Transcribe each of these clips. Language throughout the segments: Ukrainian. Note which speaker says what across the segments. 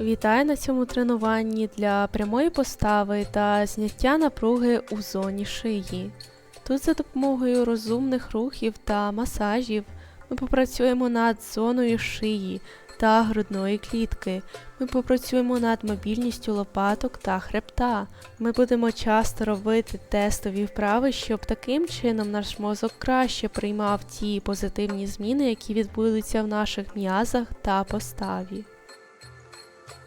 Speaker 1: Вітаю на цьому тренуванні для прямої постави та зняття напруги у зоні шиї. Тут за допомогою розумних рухів та масажів ми попрацюємо над зоною шиї та грудної клітки. Ми попрацюємо над мобільністю лопаток та хребта. Ми будемо часто робити тестові вправи, щоб таким чином наш мозок краще приймав ті позитивні зміни, які відбудуться в наших м'язах та поставі.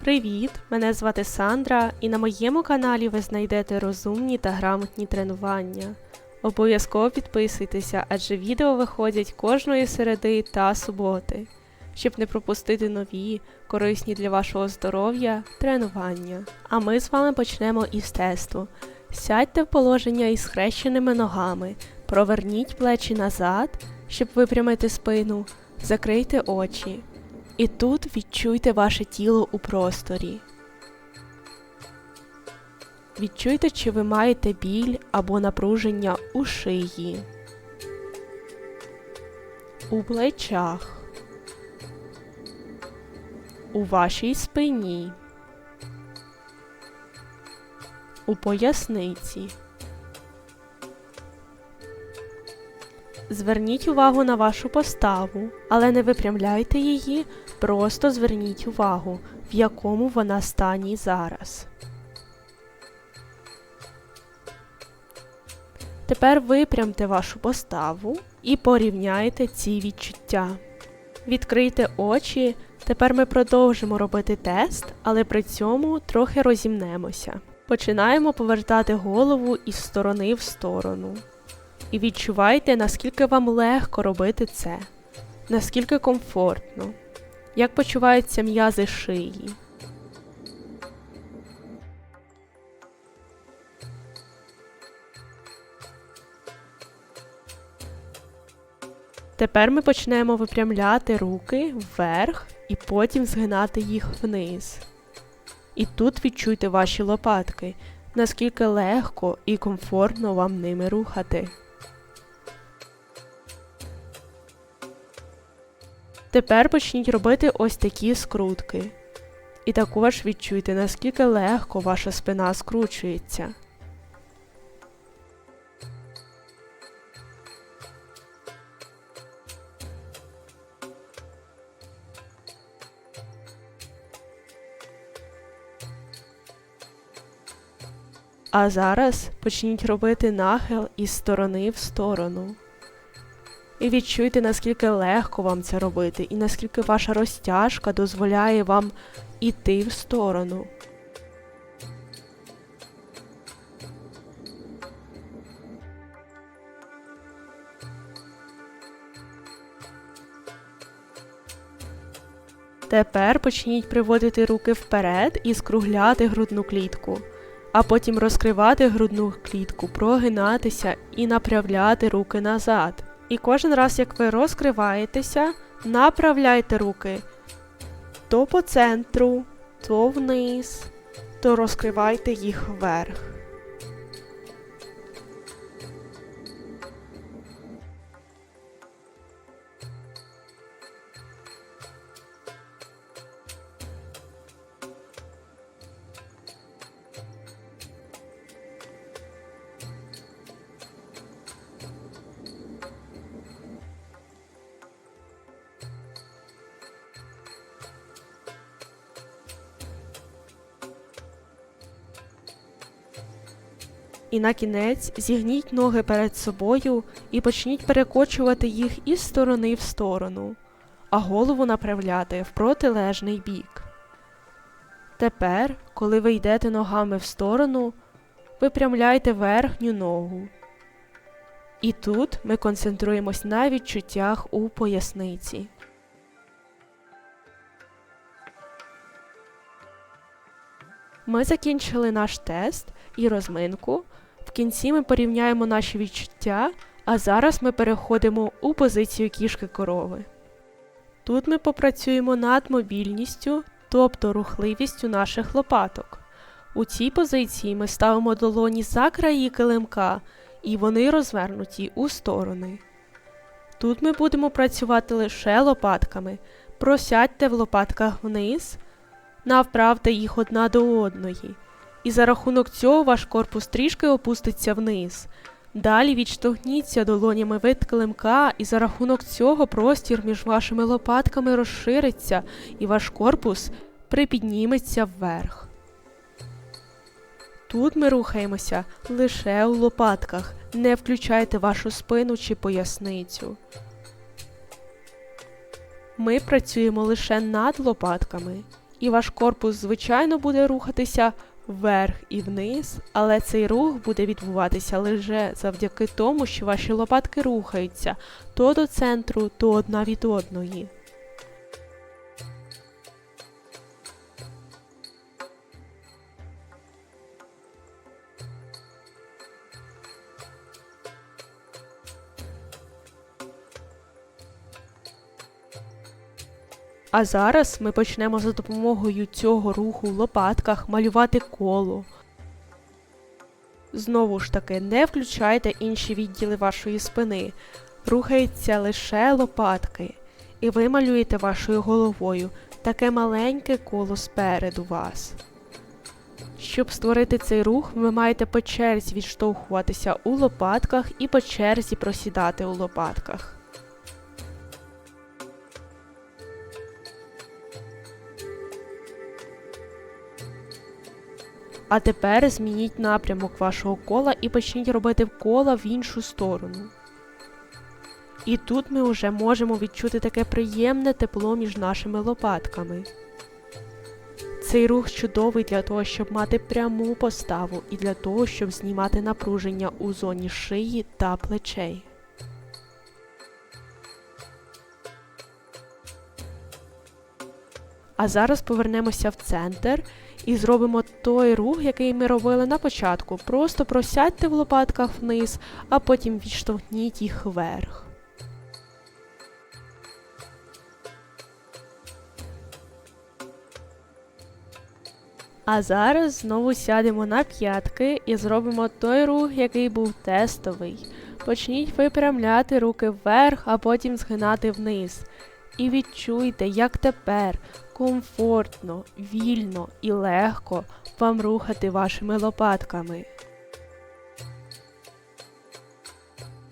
Speaker 1: Привіт! Мене звати Сандра, і на моєму каналі ви знайдете розумні та грамотні тренування. Обов'язково підписуйтеся, адже відео виходять кожної середи та суботи, щоб не пропустити нові, корисні для вашого здоров'я тренування. А ми з вами почнемо із тесту. Сядьте в положення із схрещеними ногами, проверніть плечі назад, щоб випрямити спину, закрийте очі. І тут відчуйте ваше тіло у просторі. Відчуйте, чи ви маєте біль або напруження у шиї, у плечах, у вашій спині, у поясниці. Зверніть увагу на вашу поставу, але не випрямляйте її, просто зверніть увагу, в якому вона стані зараз. Тепер випрямте вашу поставу і порівняйте ці відчуття. Відкрийте очі. Тепер ми продовжимо робити тест, але при цьому трохи розімнемося. Починаємо повертати голову із сторони в сторону. І відчувайте, наскільки вам легко робити це, наскільки комфортно, як почуваються м'язи шиї. Тепер ми почнемо випрямляти руки вверх і потім згинати їх вниз. І тут відчуйте ваші лопатки, наскільки легко і комфортно вам ними рухати. Тепер почніть робити ось такі скрутки. І також відчуйте, наскільки легко ваша спина скручується. А зараз почніть робити нахил із сторони в сторону. І відчуйте, наскільки легко вам це робити, і наскільки ваша розтяжка дозволяє вам іти в сторону. Тепер почніть приводити руки вперед і скругляти грудну клітку, а потім розкривати грудну клітку, прогинатися і направляти руки назад. І кожен раз, як ви розкриваєтеся, направляйте руки то по центру, то вниз, то розкривайте їх вверх. І на кінець зігніть ноги перед собою і почніть перекочувати їх із сторони в сторону, а голову направляти в протилежний бік. Тепер, коли ви йдете ногами в сторону, випрямляйте верхню ногу. І тут ми концентруємось на відчуттях у поясниці. Ми закінчили наш тест і розминку. Кінці ми порівняємо наші відчуття, а зараз ми переходимо у позицію кішки корови. Тут ми попрацюємо над мобільністю, тобто рухливістю наших лопаток. У цій позиції ми ставимо долоні за краї килимка, і вони розвернуті у сторони. Тут ми будемо працювати лише лопатками. Просядьте в лопатках вниз, Навправте їх одна до одної. І за рахунок цього ваш корпус трішки опуститься вниз. Далі відштовхніться долонями від килимка, і за рахунок цього простір між вашими лопатками розшириться, і ваш корпус припідніметься вверх. Тут ми рухаємося лише у лопатках, не включайте вашу спину чи поясницю. Ми працюємо лише над лопатками, і ваш корпус, звичайно, буде рухатися вверх і вниз, але цей рух буде відбуватися лише завдяки тому, що ваші лопатки рухаються то до центру, то одна від одної. А зараз ми почнемо за допомогою цього руху в лопатках малювати коло. Знову ж таки, не включайте інші відділи вашої спини. Рухаються лише лопатки. І ви малюєте вашою головою таке маленьке коло спереду вас. Щоб створити цей рух, ви маєте по черзі відштовхуватися у лопатках і по черзі просідати у лопатках. А тепер змініть напрямок вашого кола і почніть робити кола в іншу сторону. І тут ми вже можемо відчути таке приємне тепло між нашими лопатками. Цей рух чудовий для того, щоб мати пряму поставу і для того, щоб знімати напруження у зоні шиї та плечей. А зараз повернемося в центр і зробимо той рух, який ми робили на початку. Просто просядьте в лопатках вниз, а потім відштовхніть їх вверх. А зараз знову сядемо на п'ятки і зробимо той рух, який був тестовий. Почніть випрямляти руки вверх, а потім згинати вниз. І відчуйте, як тепер комфортно, вільно і легко вам рухати вашими лопатками.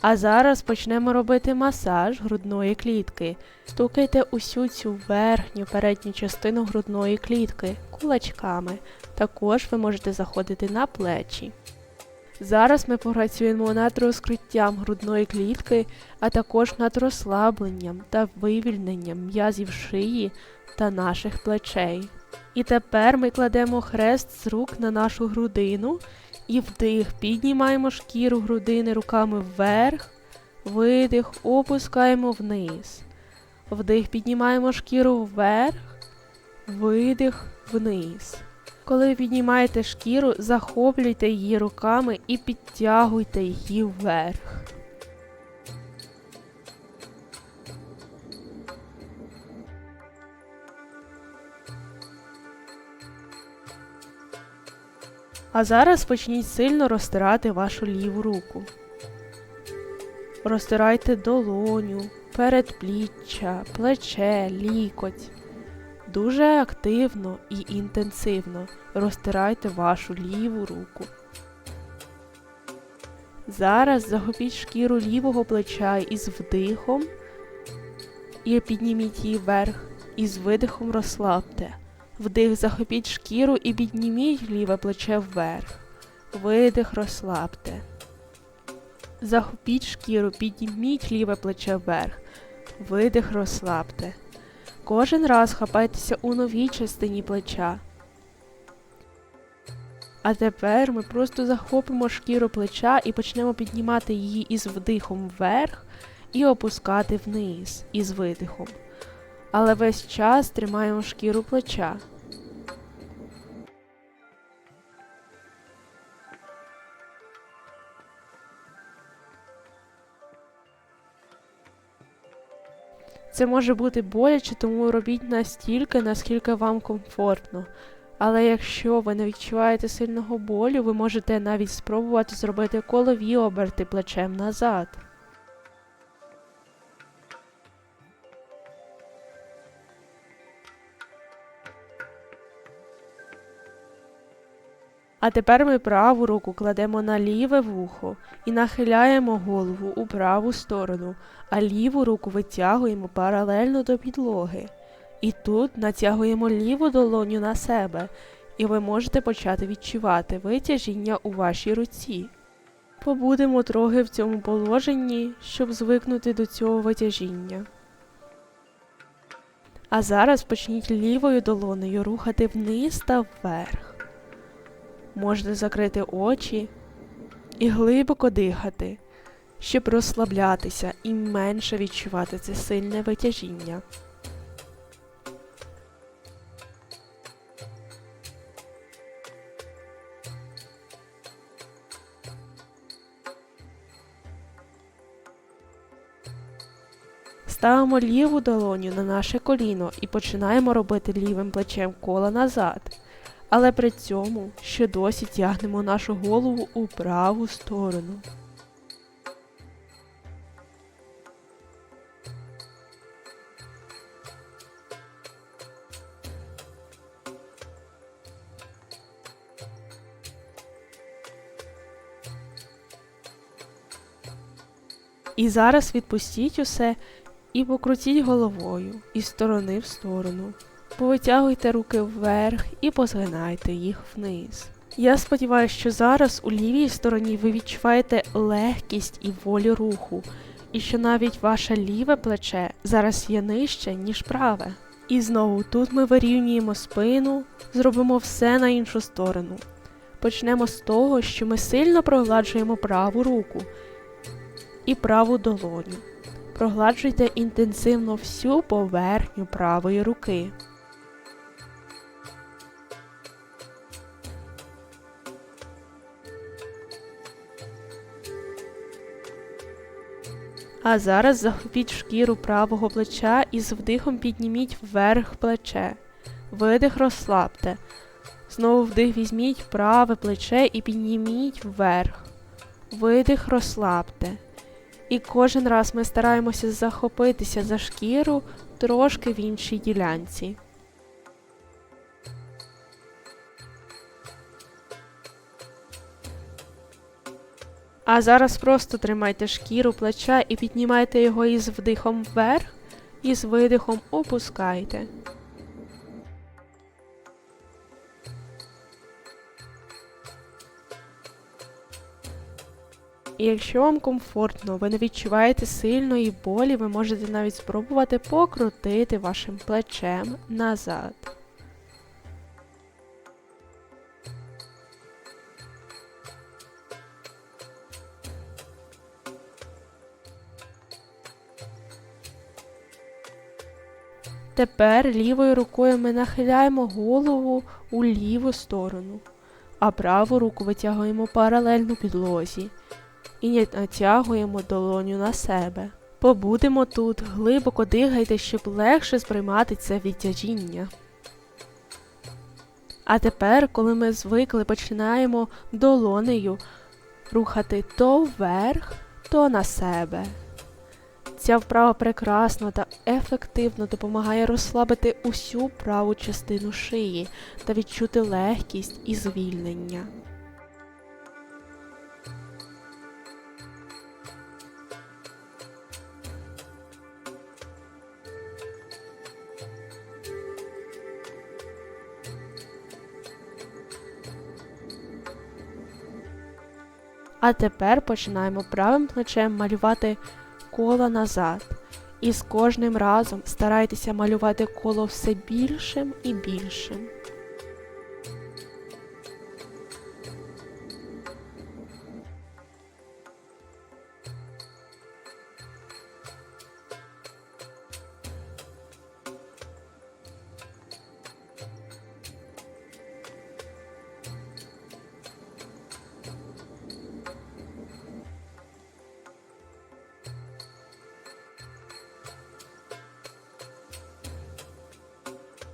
Speaker 1: А зараз почнемо робити масаж грудної клітки. Стукайте усю цю верхню передню частину грудної клітки кулачками. Також ви можете заходити на плечі. Зараз ми попрацюємо над розкриттям грудної клітки, а також над розслабленням та вивільненням м'язів шиї та наших плечей. І тепер ми кладемо хрест з рук на нашу грудину і вдих, піднімаємо шкіру грудини руками вверх, видих, опускаємо вниз. Вдих, піднімаємо шкіру вверх, видих вниз. Коли піднімаєте шкіру, захоплюйте її руками і підтягуйте її вверх. А зараз почніть сильно розтирати вашу ліву руку. Розтирайте долоню, передпліччя, плече, лікоть. Дуже активно і інтенсивно розтирайте вашу ліву руку. Зараз захопіть шкіру лівого плеча із вдихом і підніміть її вверх, і з видихом розслабте. Вдих, захопіть шкіру і підніміть ліве плече вверх. Видих, розслабте. Захопіть шкіру, підніміть ліве плече вверх. Видих, розслабте. Кожен раз хапайтеся у новій частині плеча. А тепер ми просто захопимо шкіру плеча і почнемо піднімати її із вдихом вверх і опускати вниз із видихом. Але весь час тримаємо шкіру плеча. Це може бути боляче, тому робіть настільки, наскільки вам комфортно. Але якщо ви не відчуваєте сильного болю, ви можете навіть спробувати зробити колові оберти плечем назад. А тепер ми праву руку кладемо на ліве вухо і нахиляємо голову у праву сторону, а ліву руку витягуємо паралельно до підлоги. І тут натягуємо ліву долоню на себе, і ви можете почати відчувати витяжіння у вашій руці. Побудемо трохи в цьому положенні, щоб звикнути до цього витяжіння. А зараз почніть лівою долонею рухати вниз та вверх. Можете закрити очі і глибоко дихати, щоб розслаблятися і менше відчувати це сильне витяжіння. Ставимо ліву долоню на наше коліно і починаємо робити лівим плечем коло назад. Але при цьому ще досі тягнемо нашу голову у праву сторону. І зараз відпустіть усе і покрутіть головою із сторони в сторону. Повитягуйте руки вверх і позгинайте їх вниз. Я сподіваюся, що зараз у лівій стороні ви відчуваєте легкість і волю руху, і що навіть ваше ліве плече зараз є нижче, ніж праве. І знову тут ми вирівнюємо спину, зробимо все на іншу сторону. Почнемо з того, що ми сильно прогладжуємо праву руку і праву долоню. Прогладжуйте інтенсивно всю поверхню правої руки. А зараз захопіть шкіру правого плеча і з вдихом підніміть вверх плече. Видих розслабте. Знову вдих візьміть праве плече і підніміть вверх. Видих розслабте. І кожен раз ми стараємося захопитися за шкіру трошки в іншій ділянці. А зараз просто тримайте шкіру плеча і піднімайте його із вдихом вверх, і з видихом опускайте. І якщо вам комфортно, ви не відчуваєте сильної болі, ви можете навіть спробувати покрутити вашим плечем назад. Тепер лівою рукою ми нахиляємо голову у ліву сторону, а праву руку витягуємо паралельно підлозі і натягуємо долоню на себе. Побудемо тут, глибоко дихайте, щоб легше сприймати це відтяжіння. А тепер, коли ми звикли, починаємо долонею рухати то вверх, то на себе. Ця вправа прекрасно та ефективно допомагає розслабити усю праву частину шиї та відчути легкість і звільнення. А тепер починаємо правим плечем малювати коло назад. І з кожним разом старайтеся малювати коло все більшим і більшим.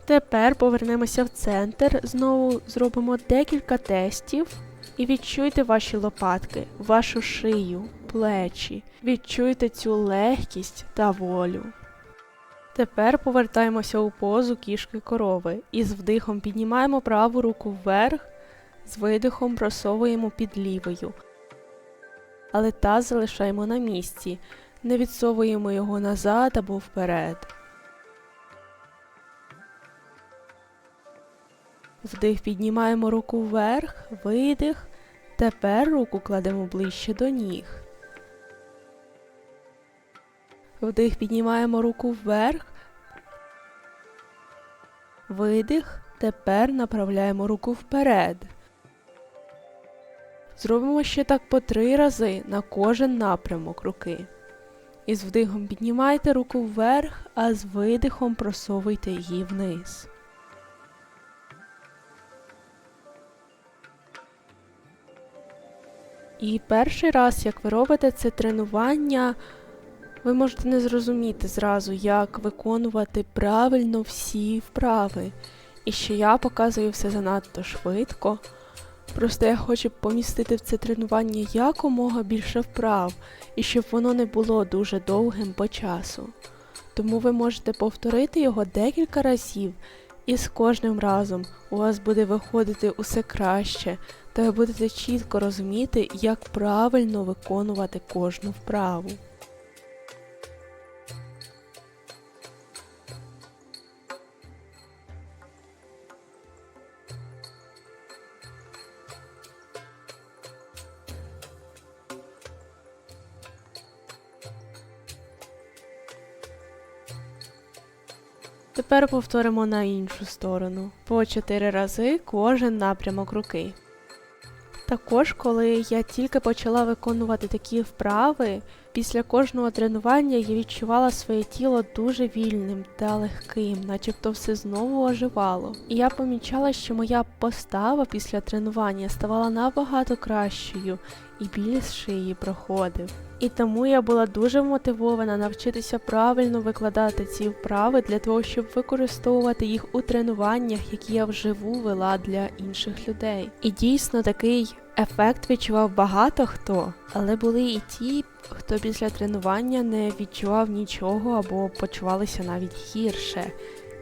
Speaker 1: Тепер повернемося в центр, знову зробимо декілька тестів і відчуйте ваші лопатки, вашу шию, плечі. Відчуйте цю легкість та волю. Тепер повертаємося у позу кішки корови і з вдихом піднімаємо праву руку вверх, З видихом просовуємо під лівою. Але таз залишаємо на місці. Не відсовуємо його назад або вперед. Вдих піднімаємо руку вверх, видих. Тепер руку кладемо ближче до ніг. Вдих піднімаємо руку вверх. Видих. Тепер направляємо руку вперед. Зробимо ще так по три рази на кожен напрямок руки. І з вдихом піднімайте руку вверх, а з видихом просовуйте її вниз. І перший раз, як ви робите це тренування, ви можете не зрозуміти зразу, як виконувати правильно всі вправи. І що я показую все занадто швидко. Просто я хочу помістити в це тренування якомога більше вправ, і щоб воно не було дуже довгим по часу. Тому ви можете повторити його декілька разів, і з кожним разом у вас буде виходити усе краще, та ви будете чітко розуміти, як правильно виконувати кожну вправу. Тепер повторимо на іншу сторону по 4 рази кожен напрямок руки. Також, коли я тільки почала виконувати такі вправи, після кожного тренування я відчувала своє тіло дуже вільним та легким, начебто все знову оживало. І я помічала, що моя постава після тренування ставала набагато кращою, і біль з шиї проходив. І тому я була дуже мотивована навчитися правильно викладати ці вправи для того, щоб використовувати їх у тренуваннях, які я вживу вела для інших людей. І дійсно такий ефект відчував багато хто, але були і ті, хто після тренування не відчував нічого або почувалися навіть гірше.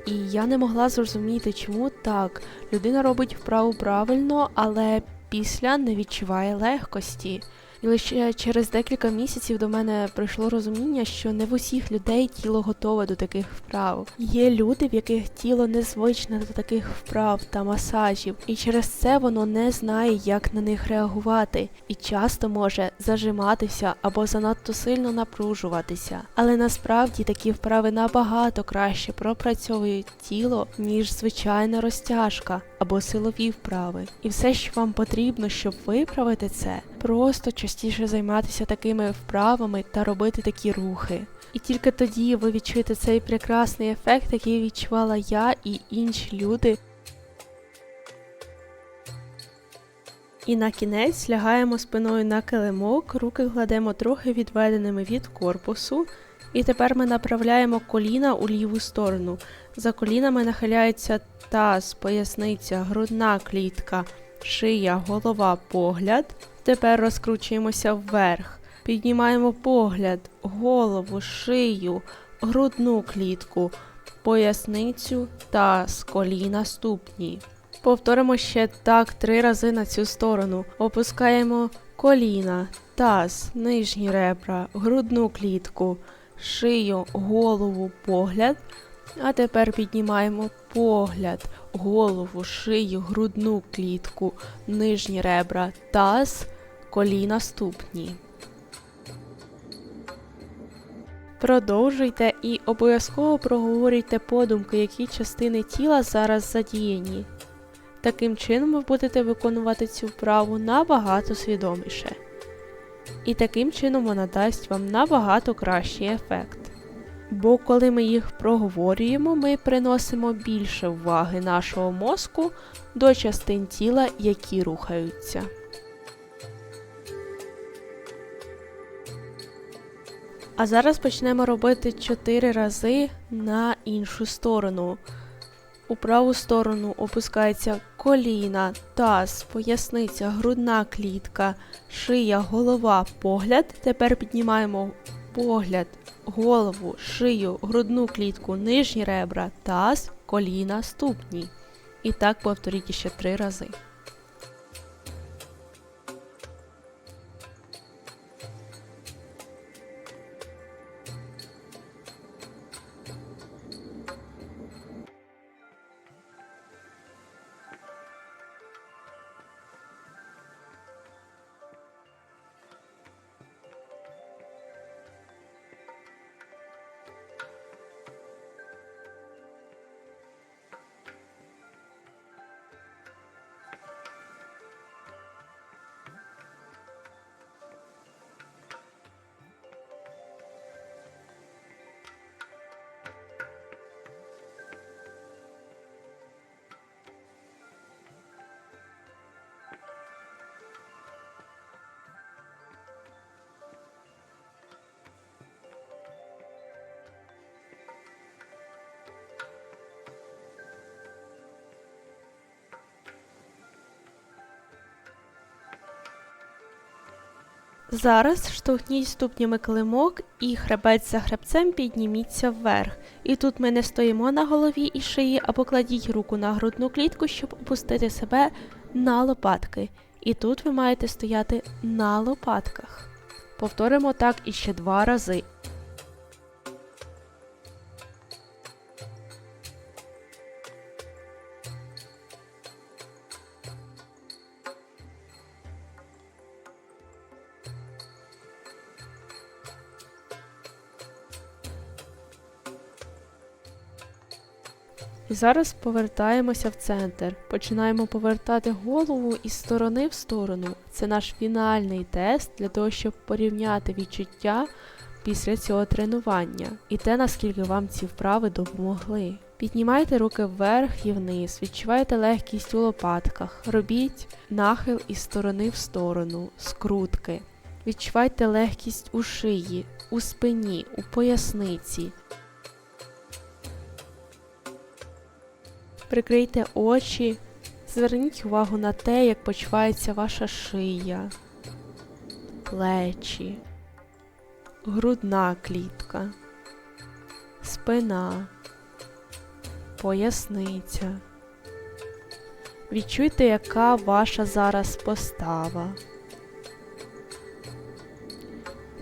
Speaker 1: І я не могла зрозуміти, чому так. Людина робить вправу правильно, але після не відчуває легкості. І лише через декілька місяців до мене прийшло розуміння, що не в усіх людей тіло готове до таких вправ. Є люди, в яких тіло не звичне до таких вправ та масажів, і через це воно не знає, як на них реагувати, і часто може зажиматися або занадто сильно напружуватися. Але насправді такі вправи набагато краще пропрацьовують тіло, ніж звичайна розтяжка або силові вправи. І все, що вам потрібно, щоб виправити це, просто частіше займатися такими вправами та робити такі рухи. І тільки тоді ви відчуєте цей прекрасний ефект, який відчувала я і інші люди. І на кінець лягаємо спиною на килимок, руки кладемо трохи відведеними від корпусу. І тепер ми направляємо коліна у ліву сторону. За колінами нахиляється таз, поясниця, грудна клітка, шия, голова, погляд. Тепер розкручуємося вверх. Піднімаємо погляд, голову, шию, грудну клітку, поясницю таз, коліна ступні. Повторимо ще так три рази на цю сторону. Опускаємо коліна, таз, нижні ребра, грудну клітку, шию, голову, погляд. А тепер піднімаємо погляд, голову, шию, грудну клітку, нижні ребра, таз, коліна ступні. Продовжуйте і обов'язково проговорюйте подумки, які частини тіла зараз задіяні. Таким чином ви будете виконувати цю вправу набагато свідоміше. І таким чином вона дасть вам набагато кращий ефект. Бо коли ми їх проговорюємо, ми приносимо більше уваги нашого мозку до частин тіла, які рухаються. А зараз почнемо робити 4 рази на іншу сторону. У праву сторону опускається коліна, таз, поясниця, грудна клітка, шия, голова, погляд. Тепер піднімаємо погляд, голову, шию, грудну клітку, нижні ребра, таз, коліна, ступні. І так повторіть ще три рази. Зараз штовхніть ступнями килимок і хребець за хребцем підніміться вверх. І тут ми не стоїмо на голові і шиї, а покладіть руку на грудну клітку, щоб опустити себе на лопатки. І тут ви маєте стояти на лопатках. Повторимо так іще два рази. Зараз повертаємося в центр. Починаємо повертати голову із сторони в сторону. Це наш фінальний тест для того, щоб порівняти відчуття після цього тренування і те, наскільки вам ці вправи допомогли. Піднімайте руки вверх і вниз, відчувайте легкість у лопатках, робіть нахил із сторони в сторону, скрутки. Відчувайте легкість у шиї, у спині, у поясниці. Прикрийте очі, зверніть увагу на те, як почувається ваша шия, плечі, грудна клітка, спина, поясниця. Відчуйте, яка ваша зараз постава.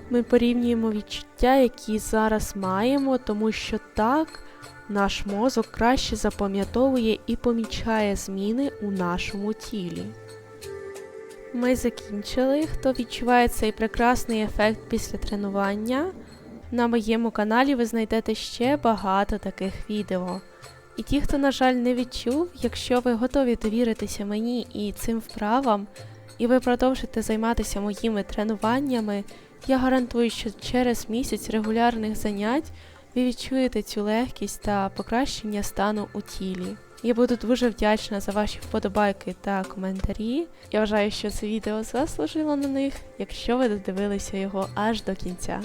Speaker 1: Ми порівнюємо відчуття, які зараз маємо, тому що так наш мозок краще запам'ятовує і помічає зміни у нашому тілі. Ми закінчили. Хто відчуває цей прекрасний ефект після тренування? На моєму каналі ви знайдете ще багато таких відео. І ті, хто, на жаль, не відчув, якщо ви готові довіритися мені і цим вправам, і ви продовжите займатися моїми тренуваннями, я гарантую, що через місяць регулярних занять ви відчуєте цю легкість та покращення стану у тілі. Я буду дуже вдячна за ваші вподобайки та коментарі. Я вважаю, що це відео заслужило на них, якщо ви додивилися його аж до кінця.